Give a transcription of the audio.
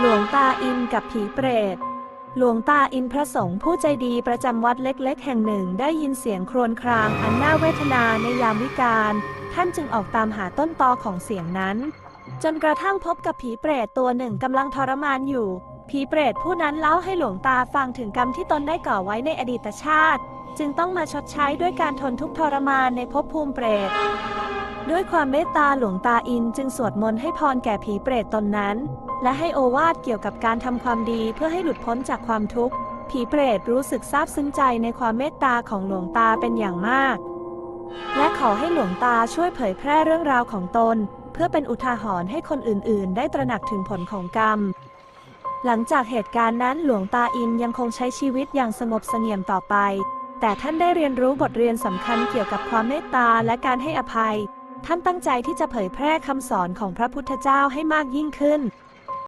หลวงตาอินกับผีเปรต หลวงตาอินพระสงฆ์ผู้ใจดีประจำวัดเล็กๆ แห่งหนึ่งได้ยินเสียงครวญครางอันน่าเวทนาในยามวิกาล ท่านจึงออกตามหาต้นตอของเสียงนั้น จนกระทั่งพบกับผีเปรตตัวหนึ่งกำลังทรมานอยู่ ผีเปรตผู้นั้นเล่าให้หลวงตาฟังถึงกรรมที่ตนได้ก่อไว้ในอดีตชาติ จึงต้องมาชดใช้ด้วยการทนทุกข์ทรมานในภพภูมิเปรต ด้วยความเมตตาหลวงตาอินจึงสวดมนต์ให้พรแก่ผีเปรตตนนั้น และให้โอวาทเกี่ยวกับการทำความดีเพื่อให้หลุดพ้นจากความทุกข์ ผีเปรตรู้สึกซาบซึ้งใจในความเมตตาของหลวงตาเป็นอย่างมาก และขอให้หลวงตาช่วยเผยแพร่เรื่องราวของตน เพื่อเป็นอุทาหรณ์ให้คนอื่น ๆ ได้ตระหนักถึงผลของกรรม หลังจากเหตุการณ์นั้นหลวงตาอินยังคงใช้ชีวิตอย่างสงบเสงี่ยมต่อไป แต่ท่านได้เรียนรู้บทเรียนสำคัญเกี่ยวกับความเมตตาและการให้อภัย ท่านตั้งใจที่จะเผยแพร่คำสอนของพระพุทธเจ้าให้มากยิ่งขึ้น